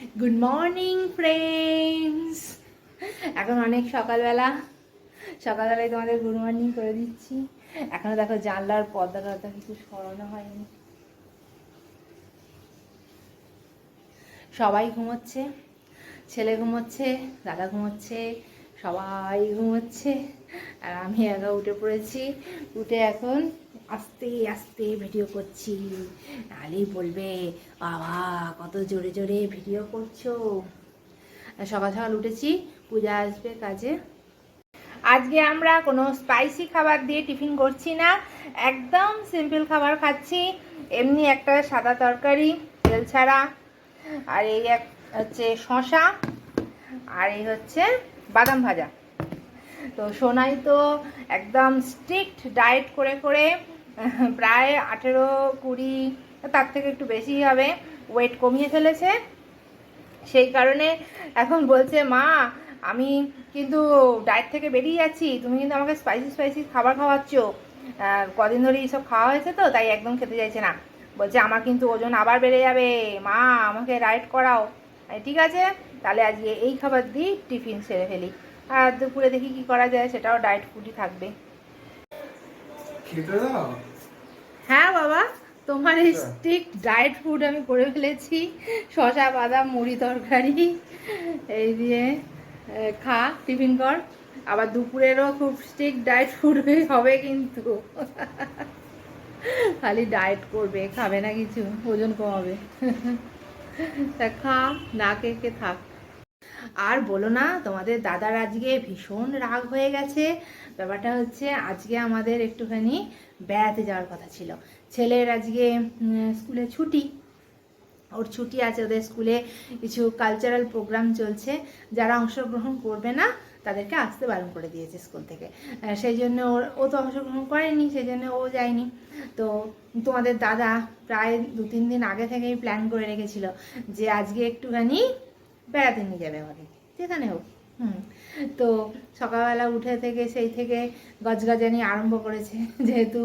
Good morning friends এখন অনেক সকালবেলা। সকালবেলায় তোমাদের গুড মর্নিং করে দিচ্ছি। এখনও দেখো জানলার পর্দা টর্দা কিছু সরানো হয়নি। সবাই ঘুমোচ্ছে, ছেলে ঘুমোচ্ছে, দাদা ঘুমোচ্ছে, সবাই ঘুমোচ্ছে। আর আমি একা উঠে পড়েছি। উঠে এখন আস্তে আস্তে ভিডিও করছি। নাহলেই বলবে, বাবা, কত জোরে জোরে ভিডিও করছ। সকাল সকাল উঠেছি, পূজা আসবে কাজে। আজকে আমরা কোনো স্পাইসি খাবার দিয়ে টিফিন করছি না, একদম সিম্পল খাবার খাচ্ছি। এমনি একটা সাদা তরকারি, তেল ছাড়া। আর এই এক হচ্ছে শশা আর এই হচ্ছে বাদাম ভাজা। তো সোনাই তো একদম স্ট্রিক্ট ডায়েট করে করে প্রায় আঠেরো কুড়ি, তার থেকে একটু বেশি হবে ওয়েট কমিয়ে ফেলেছে। সেই কারণে এখন বলছে, মা, আমি কিন্তু ডায়েট থেকে বেরিয়ে যাচ্ছি, তুমি কিন্তু আমাকে স্পাইসি স্পাইসি খাবার খাওয়াচ্ছ। কদিন ধরে এইসব খাওয়া হয়েছে তো, তাই একদম খেতে চাইছে না। বলছে, আমার কিন্তু ওজন আবার বেড়ে যাবে। মা, আমাকে ডায়েট করাও। ঠিক আছে, তাহলে আজকে এই খাবার দিই টিফিন সেরে ফেলি। আর দুপুরে দেখি কি করা যায়, সেটাও ডায়েট ফুডই থাকবে। খেতে দাও? বাবা তোমার এই আচ্ছা। স্ট্রিক্ট ডায়েট ফুড আমি করে ফেলেছি। শশা বাদাম মুড়ি তরকারি এই দিয়ে খা টিফিন কর। আবার দুপুরেরও খুব স্ট্রিক্ট ডায়েট ফুড হবে কিন্তু। খালি ডায়েট করবে খাবে না কিছু ওজন কমাবে। তা খা না কে কে থাক। আর বলো না, তোমাদের দাদার আজকে ভীষণ রাগ হয়ে গেছে। ব্যাপারটা হচ্ছে আজকে আমাদের একটুখানি বেড়াতে যাওয়ার কথা ছিল। ছেলের আজকে স্কুলে ছুটি। ওর ছুটি আছে, ওদের স্কুলে কিছু কালচারাল প্রোগ্রাম চলছে। যারা অংশগ্রহণ করবে না, তাদেরকে আসতে বারণ করে দিয়েছে স্কুল থেকে। সেই জন্য ওর, ও তো অংশগ্রহণ করেনি, সেই জন্য ও যায়নি। তো তোমাদের দাদা প্রায় দু তিন দিন আগে থেকেই প্ল্যান করে রেখেছিল যে আজকে একটুখানি বেড়াতে নিয়ে যাবে আমাকে। যেখানে হোক, হুম। তো সকালবেলা উঠে থেকে, সেই থেকে গজগজানি আরম্ভ করেছে। যেহেতু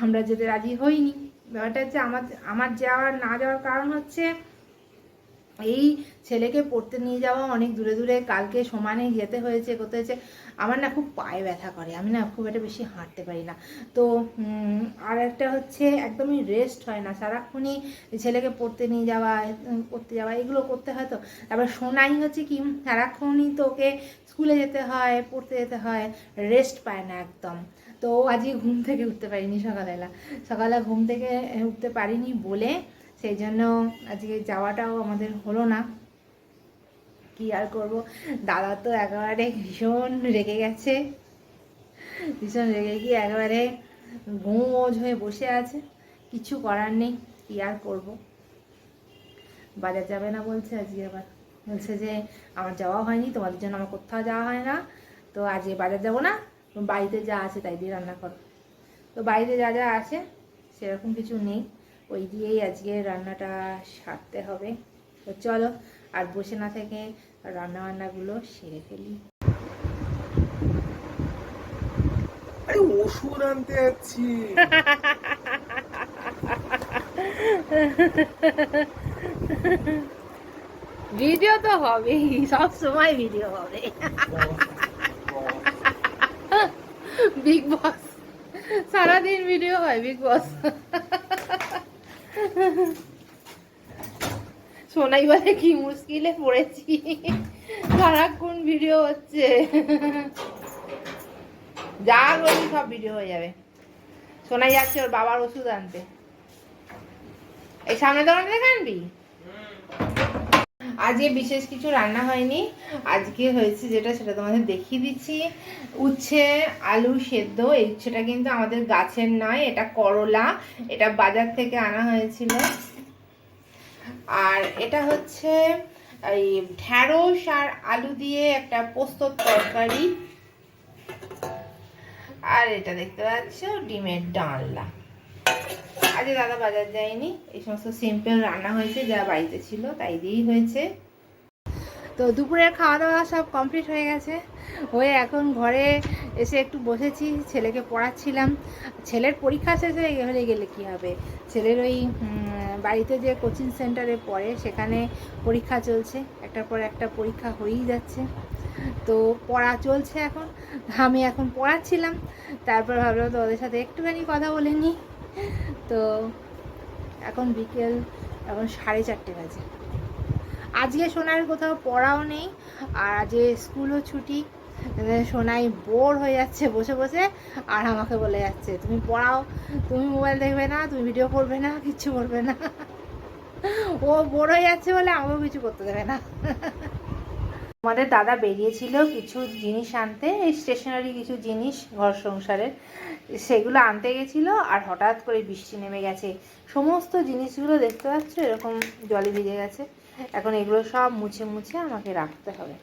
আমরা যেতে রাজি হইনি। ব্যাপারটা হচ্ছে আমার আমার যাওয়ার না যাওয়ার কারণ হচ্ছে এই ছেলেকে পড়তে নিয়ে যাওয়া অনেক দূরে দূরে, কালকে সমানে যেতে হয়েছে, করতে হয়েছে, আমার না খুব পায়ে ব্যথা করে, আমি না খুব একটা বেশি হাঁটতে পারি না। তো আর একটা হচ্ছে একদমই রেস্ট হয় না, সারাক্ষণই ছেলেকে পড়তে নিয়ে যাওয়া পড়তে যাওয়া, এগুলো করতে হয় তো। তারপর শোনাই হচ্ছে কি, সারাক্ষণই তো ওকে স্কুলে যেতে হয়, পড়তে যেতে হয় রেস্ট পায় না একদম। তো আজকে ঘুম থেকে উঠতে পারিনি সকালবেলা। সকালে ঘুম থেকে উঠতে পারিনি বলে সেই জন্য আজকে যাওয়াটাও আমাদের হলো না। কি আর করব? দাদা তো একেবারে ভীষণ রেগে গেছে। ভীষণ রেগে গিয়ে একেবারে গোঁজ হয়ে বসে আছে। কিছু করার নেই, কি আর করব? বাজার যাবে না বলছে আজকে আবার। বলছে যে আমার যাওয়া হয়নি, তোমাদের জন্য আমার কোথাও যাওয়া হয় না। তো আজকে বাজার যাব না, বাড়িতে যা আছে তাই দিয়ে রান্না করো। তো বাড়িতে যা যা আছে, সেরকম কিছু নেই। ওই দিয়েই আজকে রান্নাটা সারতে হবে। তো চলো আর বসে না থেকে রান্না বান্নাগুলো সেরে ফেলি। আরে ওষুধ আনতে যাচ্ছি। ভিডিও তো হবেই সব সময় ভিডিও হবে। বিগ বস সারাদিন ভিডিও হয় বিগ বস সোনাই বলে কি মুশকিলে পড়েছি। সারাক্ষণ ভিডিও হচ্ছে? যা বলি সব ভিডিও হয়ে যাবে। সোনাই যাচ্ছে ওর বাবার ওষুধ আনতে। এই সামনে দোকানে দেখে আনবি? আজকে বিশেষ কিছু রান্না হয়নি। আজকে হয়েছে যেটা, সেটা তোমাদের দেখিয়ে দিচ্ছি। উচ্ছে, আলু সেদ্ধ, এই উচ্ছেটা কিন্তু আমাদের গাছের নয়, এটা করলা। এটা বাজার থেকে আনা হয়েছিল। আর এটা হচ্ছে এই ঢ্যাঁড়স আর আলু দিয়ে একটা পোস্তর তরকারি। আর এটা দেখতে পাচ্ছ, ডিমের ডালনা। আজকে দাদা বাজার যায়নি, এই সমস্ত সিম্পল রান্না হয়েছে, যা বাড়িতে ছিল তাই দিয়েই হয়েছে। তো দুপুরের খাওয়া দাওয়া সব কমপ্লিট হয়ে গেছে। হয়ে এখন ঘরে এসে একটু বসেছি, ছেলেকে পড়াচ্ছিলাম। ছেলের পরীক্ষা শেষ হয়ে হয়ে গেলে কি হবে? ছেলের ওই বাড়িতে যে কোচিং সেন্টারে পড়ে, সেখানে পরীক্ষা চলছে। একটার পর একটা পরীক্ষা হয়েই যাচ্ছে। তো পড়া চলছে এখন। আমি এখন পড়াচ্ছিলাম। তারপর ভাবলাম তো ওদের সাথে একটুখানি কথা বলে নিই। তো এখন বিকেল, এখন সাড়ে চারটে বাজে। আজকে সোনার কোথাও পড়াও নেই, আর আজকে স্কুলও ছুটি। সোনাই বোর হয়ে যাচ্ছে বসে বসে, আর আমাকে বলে যাচ্ছে, তুমি পড়াও, তুমি মোবাইল দেখবে না, তুমি ভিডিও করবে না, কিচ্ছু করবে না। ও বোর হয়ে যাচ্ছে বলে আমাকেও কিছু করতে দেবে না। আমাদের দাদা বেরিয়েছিল কিছু জিনিস আনতে, এই স্টেশনারি কিছু জিনিস ঘর সংসারের, সেগুলো আনতে গেছিল আর হঠাৎ করে বৃষ্টি নেমে গেছে। সমস্ত জিনিসগুলো দেখতে পাচ্ছ, এরকম জলে ভিজে গেছে। এখন এগুলো সব মুছে মুছে আমাকে রাখতে হবে।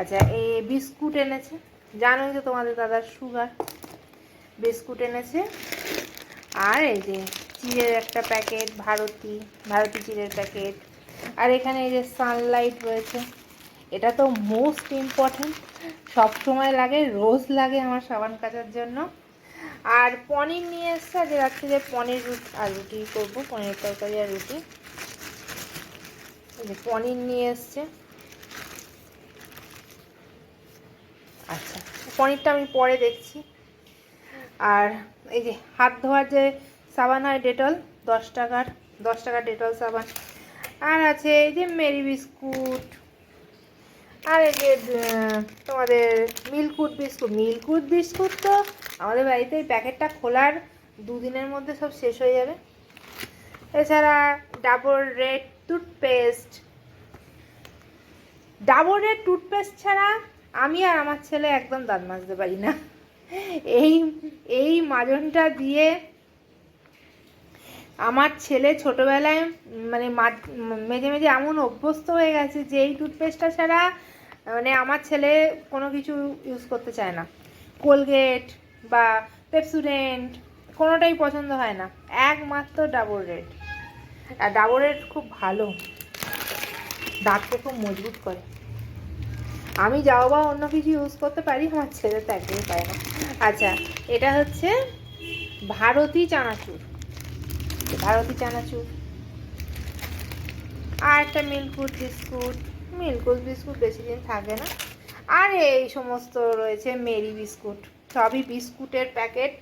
আচ্ছা এই বিস্কুট এনেছে। জানোই তো তোমাদের দাদার সুগার। বিস্কুট এনেছে। আর এই যে চিড়ের একটা প্যাকেট, ভারতী ভারতী চিড়ের প্যাকেট। আর এখানে এই যে সানলাইট রয়েছে। এটা তো মোস্ট ইম্পর্ট্যান্ট সব সময় লাগে, রোজ লাগে আমার সাবান কাচার জন্য। আর পনির নিয়ে এসছে, আজকে যে পনির আর রুটি করব পনির তরকারি আর রুটি। পনির নিয়ে এসছে। আচ্ছা পনিরটা আমি পরে দেখছি। আর এই যে হাত ধোয়ার যে সাবান হয় ডেটল, দশ টাকার দশ টাকার ডেটল সাবান। আর আছে এই যে মেরি বিস্কুট। আর এই যে তোমাদের মিল্কুট বিস্কুট মিল্কুট বিস্কুট তো আমাদের বাড়িতে এই প্যাকেটটা খোলার দুদিনের মধ্যে সব শেষ হয়ে যাবে। এছাড়া Dabur red toothpaste. Dabur red toothpaste ছাড়া আমি আর আমার ছেলে একদম দাঁত মাজতে পারি না। এই এই মাজনটা দিয়ে আমার ছেলে ছোটবেলায় মানে মেজে মেজে এমন অভ্যস্ত হয়ে গেছে যে এই টুথপেস্টটা ছাড়া মানে আমার ছেলে কোনো কিছু ইউজ করতে চায় না। কোলগেট বা পেপসুডেন্ট কোনোটাই পছন্দ হয় না। একমাত্র ডাবর রেড আর ডাবর রেড খুব ভালো। দাঁতকে খুব মজবুত করে। আমি যাও বা অন্য কিছু ইউজ করতে পারি, আমার ছেলে তো একদমই পারে না। আচ্ছা এটা হচ্ছে ভারতী চানাচুর। ভারতী চানাচুর। আর একটা মিল্কুট বিস্কুট। মিল্কুট বিস্কুট বেশি দিন থাকে না। আর এই সমস্ত রয়েছে মেরি বিস্কুট। সবই বিস্কুটের প্যাকেট।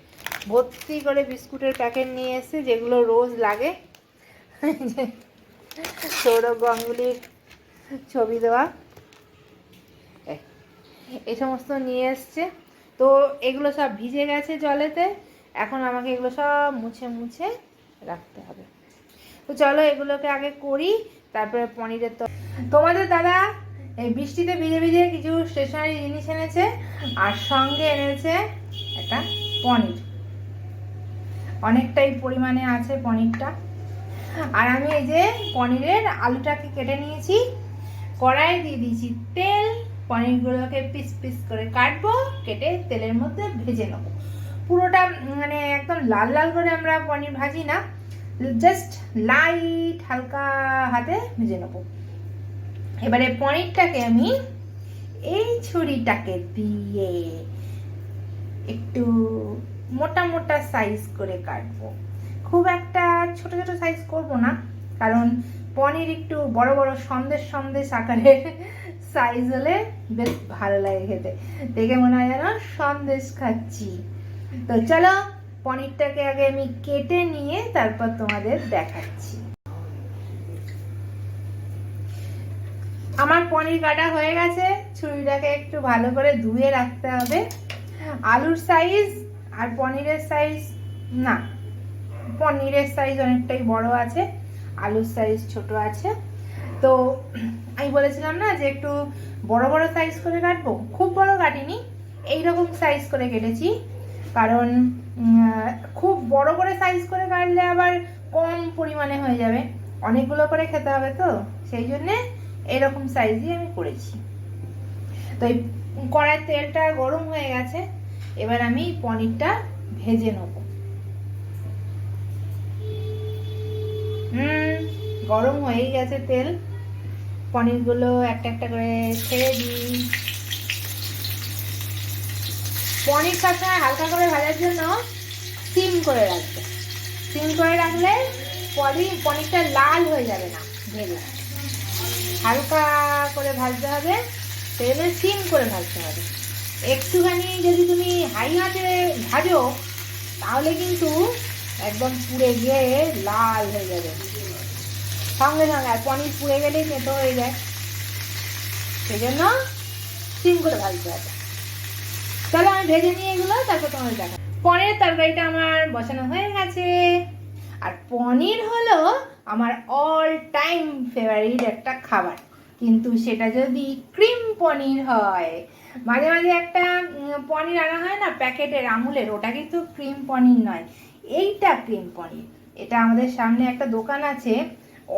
ভর্তি করে বিস্কুটের প্যাকেট নিয়ে এসে যেগুলো রোজ লাগে, সৌরভ গাঙ্গুলির ছবি দেওয়া। এই সমস্ত নিয়ে এসছে। তো এগুলো সব ভিজে গেছে জলেতে। এখন আমাকে এগুলো সব মুছে মুছে রাখতে হবে। তো চলো এগুলোকে আগে করি। তারপরে পনিরের তো তোমাদের দাদা এই বৃষ্টিতে ভিজে ভিজে কিছু স্টেশনারি জিনিস এনেছে, আর সঙ্গে এনেছে একটা পনির। অনেকটাই পরিমাণে আছে পনিরটা। আর আমি এই যে পনিরের আলুটাকে কেটে নিয়েছি কড়াই দিয়ে দিয়েছি তেল, পনিরগুলোকে পিস পিস করে কাটবো, কেটে তেলের মধ্যে ভেজে নেব। পুরোটা মানে একদম লাল লাল করে আমরা পনির ভাজি না জাস্ট লাইট হালকা হাতে ভেজে নেব। এবারে পনিরটাকে আমি এই ছুরিটাকে দিয়ে একটু মোটা মোটা সাইজ করে কাটবো। খুব একটা ছোট ছোট সাইজ করব না, কারণ পনির একটু বড় বড় সন্দেশ সন্দেশ আকারের সাইজ হলে বেশ ভালো লাগে খেতে। দেখে মনে হয় যেন সন্দেশ খাচ্ছি। তো চলো পনিরটাকে আগে আমি কেটে নিয়ে তারপর তোমাদের দেখাচ্ছি। আমার পনির কাটা হয়ে গেছে, ছুরিটাকে একটু ভালো করে ধুয়ে রাখতে হবে। আলুর সাইজ আর পনিরের সাইজ না, পনিরের সাইজ অনেকটাই বড় আছে, আলুর সাইজ ছোট আছে। তো আমি বলেছিলাম না যে একটু বড় বড় সাইজ করে কাটবো? খুব বড় কাটিনি, এইরকম সাইজ করে কেটেছি। কারণ খুব বড় করে সাইজ করে কাটলে আবার কম পরিমাণে হয়ে যাবে। অনেকগুলো করে খেতে হবে তো, সেই জন্যে এরকম সাইজই আমি করেছি। তো এই কড়াইয়ের তেলটা গরম হয়ে গেছে, এবার আমি পনিরটা ভেজে নেব। হুম গরম হয়েই গেছে তেল। পনিরগুলো একটা একটা করে ছেড়ে দিই। পনির সবসময় হালকা করে ভাজার জন্য সিম করে রাখবে। সিম করে রাখলে পনির পনিরটা লাল হয়ে যাবে না, ভেজে। হালকা করে ভাজতে হবে, তেলে সিম করে ভাজতে হবে। একটুখানি যদি তুমি হাই আঁচে ভাজো, তাহলে কিন্তু একদম পুড়ে গিয়ে লাল হয়ে যাবে। সঙ্গে সঙ্গে, আর পনির পুড়ে গেলেই তেতো হয়ে যায়। সেই জন্য সিম করে ভাজতে হবে। চলো আমি ভেজে নিয়ে এগুলো, তারপর তোমার দেখা পনিরের তরকারিটা আমার বসানো হয়ে গেছে। আর পনির হলো আমার অল টাইম ফেভারিট একটা খাবার। কিন্তু সেটা যদি ক্রিম পনির হয়, মাঝে মাঝে একটা পনির আনা হয় না, প্যাকেটের আমুলের ওটা কিন্তু ক্রিম পনির নয়। এইটা ক্রিম পনির। এটা আমাদের সামনে একটা দোকান আছে,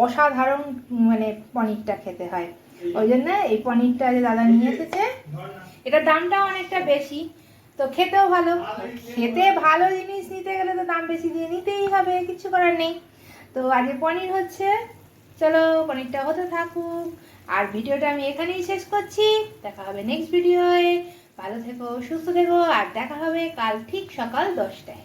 অসাধারণ মানে পনিরটা খেতে হয়। ওই জন্য এই পনিরটা যে দাদা নিয়ে এসেছে এটার দামটা অনেকটা বেশি, তো খেতেও ভালো। খেতে ভালো জিনিস নিতে গেলে তো দাম বেশি দিয়ে নিতেই হবে, কিছু করার নেই। তো আজকে পনির হচ্ছে, চলো পনিরটা হতে থাকুক। আর ভিডিওটা আমি এখানেই শেষ করছি। দেখা হবে নেক্সট ভিডিওয়ে ভালো থেকো, সুস্থ থেকো, আর দেখা হবে কাল ঠিক সকাল দশটায়।